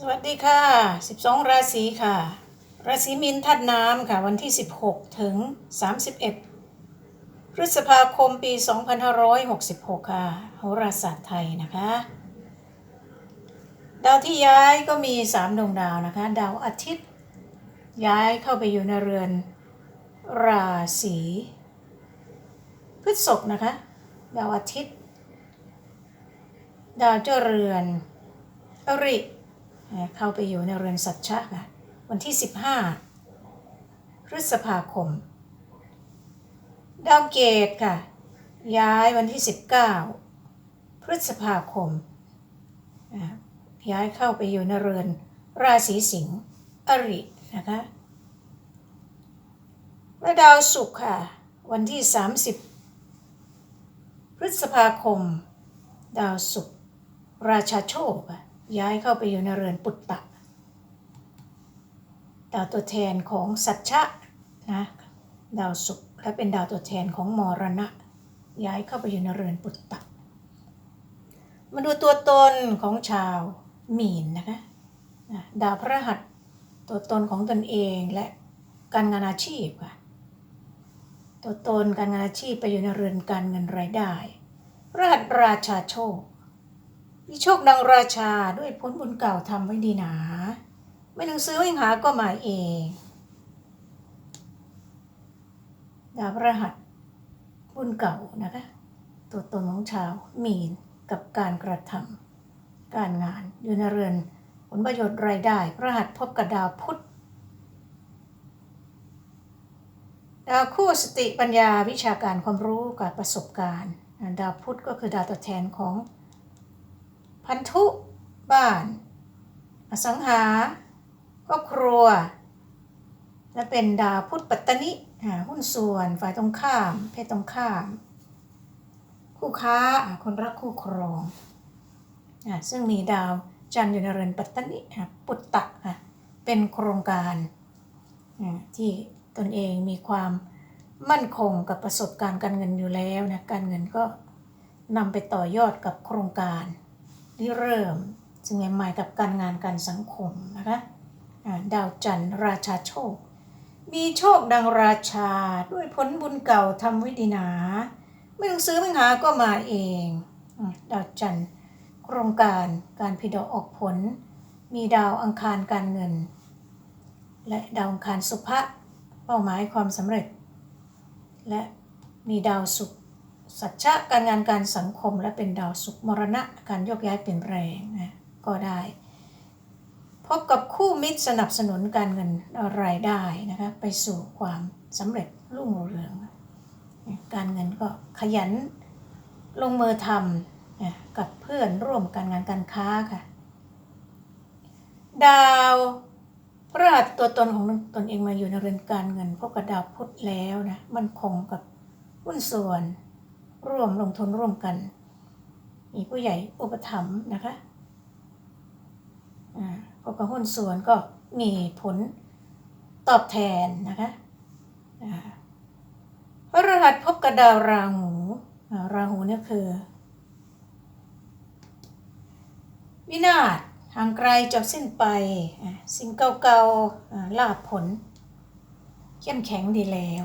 สวัสดีค่ะ 12 ราศีค่ะ ราศีมินทัดน้ำค่ะ วันที่ 16 ถึง 31 พฤษภาคมปี 2566 ค่ะโหราศาสตร์ไทยนะคะ ดาวที่ย้ายก็มี 3 ดวงดาวนะคะ ดาวอาทิตย์ ย้ายเข้าไปอยู่ในเรือน ราศีพฤษภนะคะ ดาวอาทิตย์ ดาวเจ้าเรือนอริ เข้าไปอยู่ในเรือนสัตชะค่ะวันที่ 15 พฤษภาคม ดาวเกตค่ะ ย้ายวันที่ 19 พฤษภาคม ย้ายเข้าไปอยู่ในเรือนราศีสิงห์อรินะคะและดาวศุกร์ค่ะ วันที่ 30 พฤษภาคม ดาวศุกร์ราชาโชคค่ะ ย้ายเข้าไปอยู่ในเรือนปุตตะดาวตัวแทนของสัจชะนะดาวศุกร์และเป็นดาวตัวแทนของมรณะ ย้ายเข้าไปอยู่ในเรือนปุตตะมาดูตัวตนของชาวมีนนะคะดาวพระหัสตัวตนของตนเองและการงานอาชีพค่ะตัวตนการงานอาชีพไปอยู่ในเรือนการเงินรายได้รหัสราชาโชค มีโชคดังราชาด้วยผลบุญเก่าทำไว้ดีหนา ไม่ต้องซื้อไม่หาก็มาเอง ดาวรหัสบุญเก่านะคะ ตัวตนของชาวมีนกับการกระทำการงานอยู่ในเรือนผลประโยชน์รายได้รหัสพบกับดาวพุธดาวคู่สติปัญญาวิชาการความรู้กับประสบการณ์ ดาวพุธก็คือดาวตัวแทนของ พันธุ บ้าน อสังหาครอบครัว และเป็นดาวพุทธปัตตนิหุ้นส่วนฝ่ายตรงข้าม เพศตรงข้าม คู่ค้าคนรักคู่ครองซึ่งมีดาวจันทร์อยู่ในเรือนปัตตนิปุตตะเป็นโครงการที่ตนเองมีความมั่นคงกับประสบการณ์การเงินอยู่แล้วนะการเงินก็นำไปต่อยอดกับโครงการ ที่เริ่มจึงใหม่กับการงานการสังคมนะคะดาวจันทร์ราชาโชค มีโชคดังราชาด้วยผลบุญเก่าทำว้ดีนา ไม่ต้องซื้อไม่หาก็มาเองดาวจันทร์โครงการการพิดอออกผล มีดาวอังคารการเงิน และดาวอังคารสุภะเป้าหมายความสำเร็จ และมีดาวศุกร์ สัจจะการงานการสังคมและเป็นดาวสุขมรณะการโยกย้ายเปลี่ยนแปลงนะก็ได้ พบกับคู่มิตรสนับสนุนการเงินรายได้นะคะไปสู่ความสำเร็จรุ่งเรือง การเงินก็ขยันลงมือทำนะกับเพื่อนร่วมการงานการค้าค่ะ ดาวพระหัสตัวตนของตนเองมาอยู่ในเรือนการเงินพบกับดาวพุธแล้วนะมันคงกับหุ้นส่วน ร่วมลงทุนร่วมกัน มีผู้ใหญ่อุปถัมภ์นะคะอ่าพบกับหุ้นส่วนก็มีผลตอบแทนนะคะอ่าพระรหัสพบกับดาวราหูราหูนี่คือ วินาศห่างไกลจบสิ้นไป สิ่งเก่าๆอ่าลาบผล เข้มแข็งดีแล้ว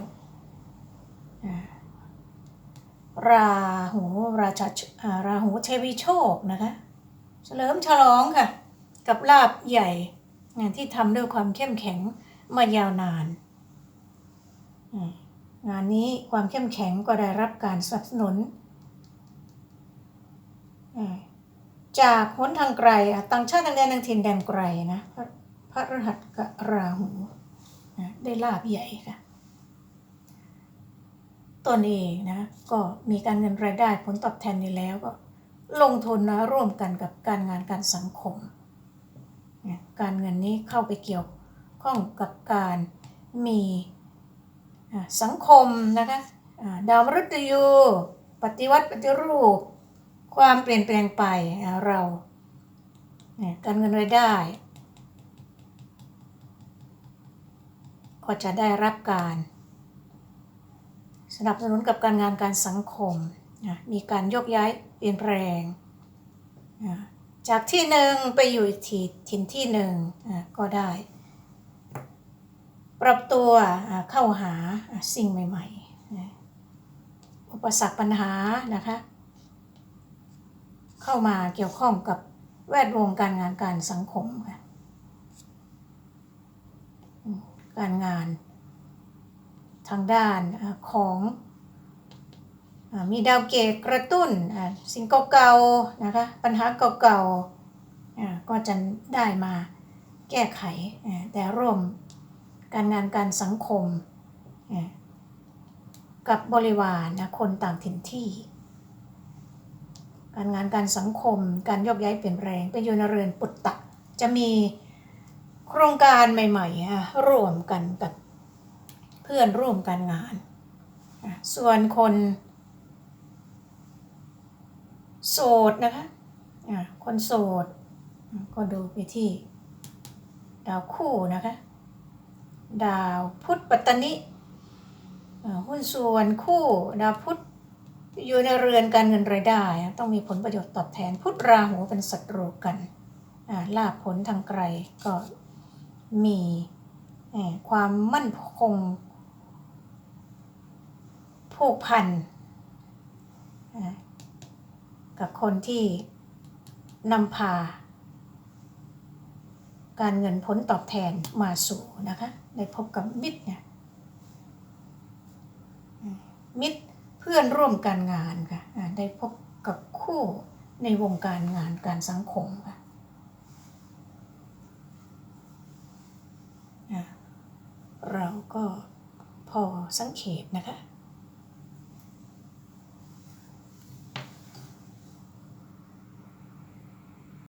อ่า ราหูราชาราหูเทวีโชคนะคะ เฉลิมฉลองค่ะ กับลาบใหญ่งานที่ทำด้วยความเข้มแข็งมายาวนาน งานนี้ความเข้มแข็งก็ได้รับการสนับสนุน จากหนทางไกลต่างชาติต่างแดนต่างถิ่นแดนไกลนะ พระรหัสกราหูได้ลาบใหญ่ค่ะ ตนเองนะก็มีการเงินรายได้ผลตอบแทนนี้แล้วก็ลงทุนนะร่วมกันกับการงานการสังคมนะการเงินนี้เข้าไปเกี่ยวข้องกับการมีสังคมนะคะดาวมฤตยูปฏิวัติปฏิรูป ความเปลี่ยนแปลงไปเรา การเงินรายได้ ก็จะได้รับการ นับสนุนกับการงานการสังคมนะมีการโยกย้ายเปลี่ยนแปลงนะจากที่หนึ่งไปอยู่อีกที่ถิ่นที่หนึ่งก็ได้ ปรับตัวเข้าหาสิ่งใหม่ๆนะอุปสรรคปัญหานะคะเข้ามาเกี่ยวข้องกับแวดวงการงานการสังคมค่ะอืมการงาน ทางด้านของมีดาวเกตกระตุ้นอ่าสิ่งเก่าๆนะคะปัญหาเก่าๆอ่าก็จะได้มาแก้ไขแต่ร่วมการงานการสังคม กับบริวารนะคนต่างถิ่นที่ การงานการสังคมการยกย้ายเปลี่ยนแปลงเป็นอยู่ในเรือนปุตตะ จะมีโครงการใหม่ๆร่วมกันกับ พื่อนร่วมการงาน ส่วนคน โสดนะคะคนโสด ก็ดูไปที่ ดาวคู่นะคะ ดาวพุธปัตตนิหุ้นส่วนคู่ดาวพุธอยู่ในเรือนการเงินรายได้ ต้องมีผลประโยชน์ตอบแทน พุทธราหูเป็นศัตรูกันลาภผลทางไกลก็มีความมั่นคง ผูกพันกับคนที่นำพา การเงินผลตอบแทนมาสู่นะคะได้พบกับมิตรเนี่ยมิตรเพื่อนร่วมการงานค่ะได้พบกับคู่ในวงการงานการสังคมค่ะเราก็พอสังเขปนะคะ